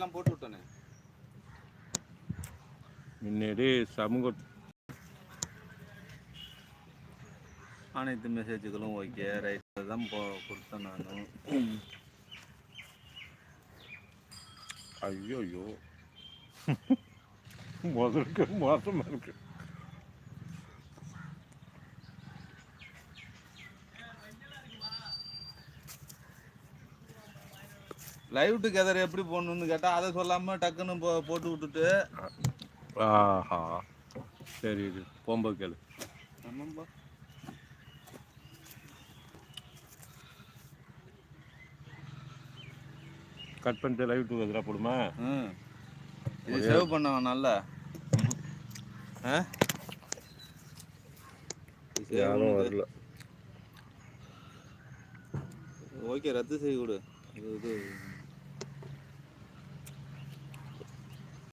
எல்லாம் போட்டு விட்டோனே. முன்னாடி சமூக அனைத்து மெசேஜுகளும் ஓகே ரைட் தான் போ கொடுத்தேன் நான். ஐயோ ஐயோ முதலுக்கு மோசமா இருக்கு. லைவ் டுகெதர் எப்படி போடணும்னு கேட்டால் அதை சொல்லாமல் டக்குன்னு போ போட்டு விட்டுட்டு. ஆஹா. சரி போகும்போது கேளு. ஆமாம்பா. கட் பண்ணிட்டு லைவ் டூ எதிராக போடுமா? ம் இது சேவ் பண்ண வேணாம்ல ஆ? யாரும் வரல. ஓகே ரத்து செய்ய கொடு. இது இது.